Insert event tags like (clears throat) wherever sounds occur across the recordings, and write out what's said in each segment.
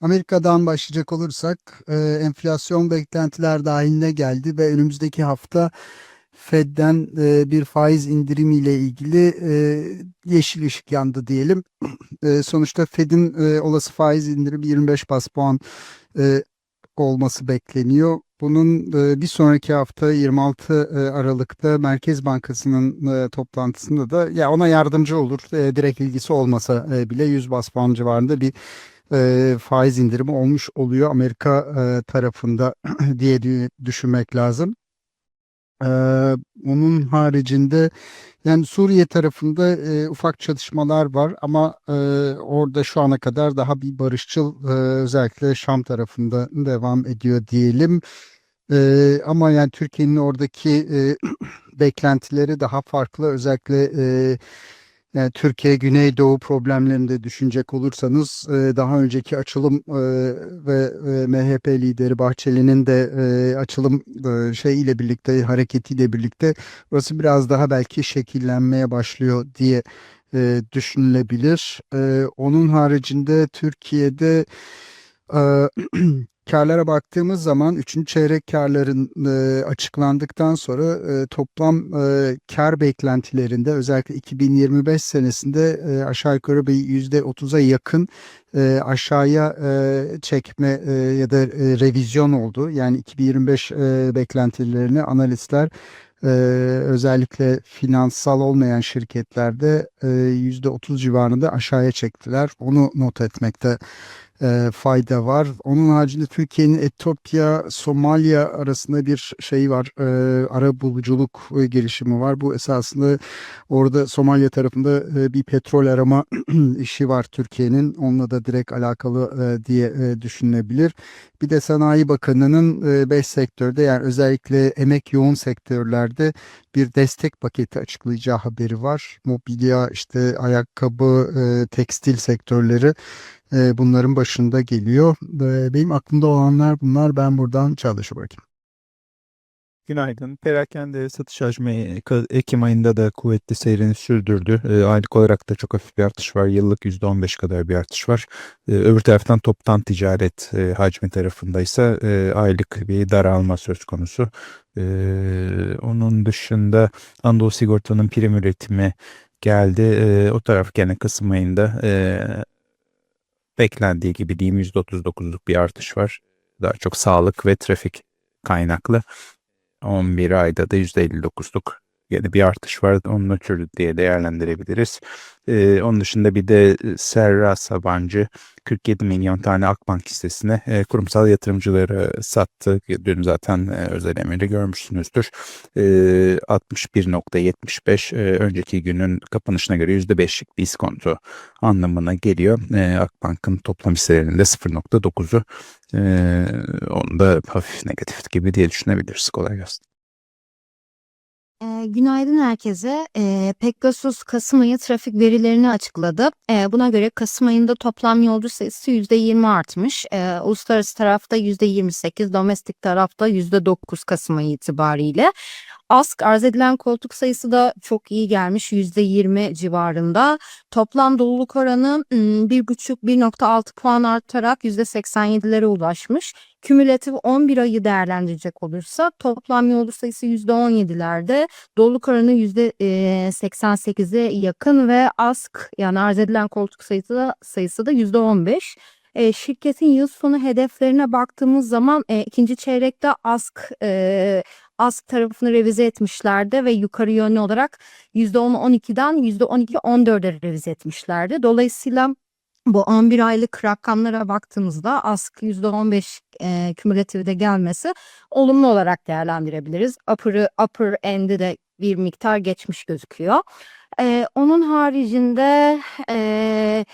Amerika'dan başlayacak olursak e, enflasyon beklentiler dahiline geldi ve önümüzdeki hafta Fed'den e, bir faiz indirimiyle ilgili e, yeşil ışık yandı diyelim. (clears throat) E, sonuçta Fed'in e, olası faiz indirimi 25 bas puan e, olması bekleniyor. Bunun e, bir sonraki hafta 26 e, Aralık'ta Merkez Bankası'nın e, toplantısında da ya ona yardımcı olur. E, direkt ilgisi olmasa e, bile 100 bas puan civarında bir e, faiz indirimi olmuş oluyor Amerika e, tarafında (clears throat) diye dü- düşünmek lazım. E, onun haricinde yani Suriye tarafında e, ufak çatışmalar var ama e, orada şu ana kadar daha bir barışçıl e, özellikle Şam tarafında devam ediyor diyelim. E, ama yani Türkiye'nin oradaki e, (clears throat) beklentileri daha farklı özellikle e, Türkiye Güneydoğu problemlerini de düşünecek olursanız e, daha önceki açılım e, ve e, MHP lideri Bahçeli'nin de açılım e, şey ile birlikte hareketiyle birlikte burası biraz daha belki şekillenmeye başlıyor diye düşünülebilir. Onun haricinde Türkiye'de (clears throat) e, Karlara baktığımız zaman 3. çeyrek karların e, açıklandıktan sonra e, toplam e, kar beklentilerinde özellikle 2025 senesinde e, aşağı yukarı bir %30'a yakın aşağıya çekme ya da revizyon oldu. Yani 2025 e, beklentilerini analistler özellikle finansal olmayan şirketlerde e, %30 civarında aşağıya çektiler. Onu not etmekte e, fayda var. Onun haricinde Türkiye'nin Etiyopya, Somalya arasında bir şey var. E, ara buluculuk e, girişimi var. Bu esasında orada Somalya tarafında e, bir petrol arama (clears throat) işi var Türkiye'nin. Onunla da direkt alakalı e, diye e, düşünülebilir. Bir de Sanayi Bakanı'nın 5 sektörde yani özellikle emek yoğun sektörlerde bir destek paketi açıklayacağı haberi var. Mobilya, işte ayakkabı, e, tekstil sektörleri e, bunların başında geliyor. E, benim aklımda olanlar bunlar. Ben buradan çalışa bırakayım. Günaydın. Perakende satış hacmi Ka- Ekim ayında da kuvvetli seyrini sürdürdü. E, aylık olarak da çok hafif bir artış var. Yıllık %15 kadar bir artış var. E, öbür taraftan toptan ticaret e, hacmi tarafında ise e, aylık bir daralma söz konusu. E, onun dışında Anadolu Sigorta'nın prim üretimi geldi. E, o taraf gene Kasım ayında e, beklendiği gibi diyeyim %39'luk bir artış var. Daha çok sağlık ve trafik kaynaklı. 11 ayda da %59'luk yeni bir artış var. Onun ötürü diye değerlendirebiliriz. Ee, onun dışında bir de e, Serra Sabancı 47 milyon tane Akbank hissesine e, kurumsal yatırımcılara sattı. Dün zaten e, özel emiri görmüşsünüzdür. E, 61.75 e, önceki günün kapanışına göre %5'lik bir iskonto anlamına geliyor. E, Akbank'ın toplam hisselerinde 0.9'u e, onu da hafif negatif gibi diye düşünebiliriz. Kolay gelsin. Eee, günaydın herkese. Eee, Pegasus Kasım ayı trafik verilerini açıkladı. Eee, buna göre Kasım ayında toplam yolcu sayısı %20 artmış. Eee, uluslararası tarafta %28, domestik tarafta %9 Kasım ayı itibariyle. Ask arz edilen koltuk sayısı da çok iyi gelmiş %20 civarında. Toplam doluluk oranı ım, 1,5-1,6 puan artarak %87'lere ulaşmış. Kümülatif 11 ayı değerlendirecek olursa toplam yolcu sayısı %17'lerde, doluluk oranı %88'e yakın ve ask yani arz edilen koltuk sayısı da, sayısı da %15. E, şirketin yıl sonu hedeflerine baktığımız zaman e, ikinci çeyrekte ask e, ask tarafını revize etmişlerdi ve yukarı yönlü olarak %10-12'den %12-14'e revize etmişlerdi. Dolayısıyla bu 11 aylık rakamlara baktığımızda ask %15 e, kümülatifde gelmesi olumlu olarak değerlendirebiliriz. Upper'ı, upper end'i de bir miktar geçmiş gözüküyor. E, onun haricinde e,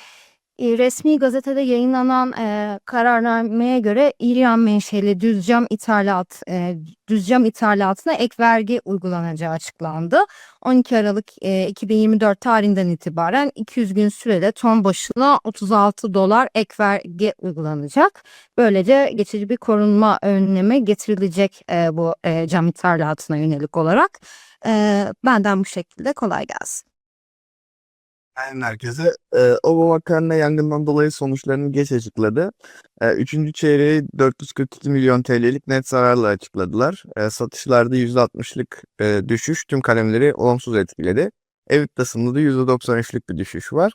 resmi gazetede yayınlanan e, kararnameye göre İran menşeli düzcam ithalat e, düzcam ithalatına ek vergi uygulanacağı açıklandı. 12 Aralık e, 2024 tarihinden itibaren 200 gün sürede ton başına 36 dolar ek vergi uygulanacak. Böylece geçici bir korunma önlemi getirilecek e, bu e, cam ithalatına yönelik olarak. E, benden bu şekilde kolay gelsin. Aynen herkese. Ee, Ova makarna yangından dolayı sonuçlarını geç açıkladı. Ee, üçüncü çeyreği 442 milyon TL'lik net zararla açıkladılar. Ee, satışlarda %60'lık e, düşüş tüm kalemleri olumsuz etkiledi. EBITDA'sında da %93'lük bir düşüş var.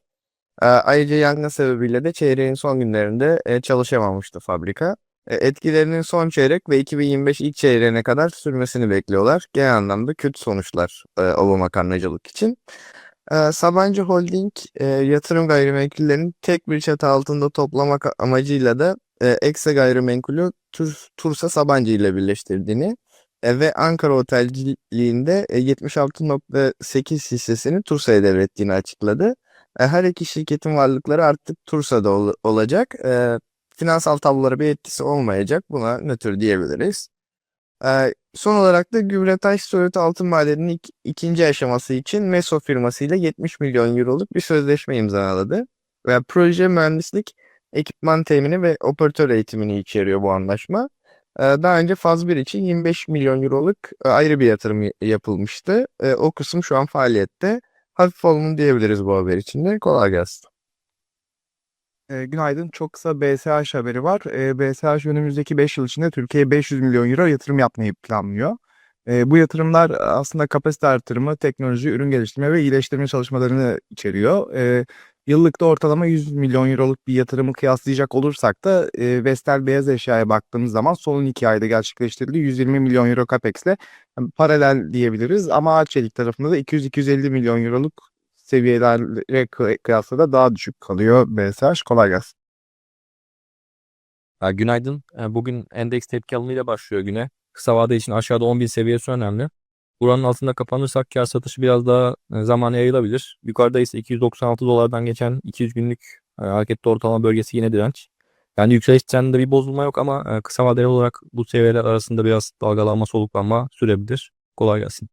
Ee, ayrıca yangın sebebiyle de çeyreğin son günlerinde e, çalışamamıştı fabrika. E, etkilerinin son çeyrek ve 2025 ilk çeyreğine kadar sürmesini bekliyorlar. Genel anlamda kötü sonuçlar e, Ova makarnacılık için. Ee, Sabancı Holding e, yatırım gayrimenkullerini tek bir çatı altında toplamak amacıyla da e, Ekse Gayrimenkulü Tur, Tursa Sabancı ile birleştirdiğini e, ve Ankara Otelciliğinde e, 76.8 hissesini Tursa'ya devrettiğini açıkladı. E, her iki şirketin varlıkları artık Tursa'da ol- olacak. E, finansal tablolara bir etkisi olmayacak. Buna nötr diyebiliriz. Ee, son olarak da Gübretaş Söğüt Altın Madeni'nin ik- ikinci aşaması için Meso firmasıyla 70 milyon euroluk bir sözleşme imzaladı. Ve proje mühendislik, ekipman temini ve operatör eğitimini içeriyor bu anlaşma. Ee, daha önce faz 1 için 25 milyon euroluk e, ayrı bir yatırım yapılmıştı. Ee, o kısım şu an faaliyette. Hafif olumlu diyebiliriz bu haber için de. Kolay gelsin. E, günaydın. Çok kısa BSH haberi var. E, BSH önümüzdeki 5 yıl içinde Türkiye'ye 500 milyon euro yatırım yapmayı planlıyor. E, bu yatırımlar aslında kapasite artırımı, teknoloji, ürün geliştirme ve iyileştirme çalışmalarını içeriyor. E, yıllıkta ortalama 100 milyon euroluk bir yatırımı kıyaslayacak olursak da e, Vestel Beyaz Eşya'ya baktığımız zaman son 2 ayda gerçekleştirildiği 120 milyon euro capex ile yani paralel diyebiliriz. Ama Arçelik tarafında da 200-250 milyon euroluk seviyelere kıy- kıyasla da daha düşük kalıyor BSH. Kolay gelsin. Günaydın. E, Bugün endeks tepki alımıyla başlıyor güne. Kısa vade için aşağıda 10.000 seviyesi önemli. Buranın altında kapanırsak kar satışı biraz daha e, zamana yayılabilir. Yukarıda ise 296 dolardan geçen 200 günlük e, hareketli ortalama bölgesi yine direnç. Yani yükseliş trendinde bir bozulma yok ama kısa vadeli olarak bu seviyeler arasında biraz dalgalanma soluklanma sürebilir. Kolay gelsin.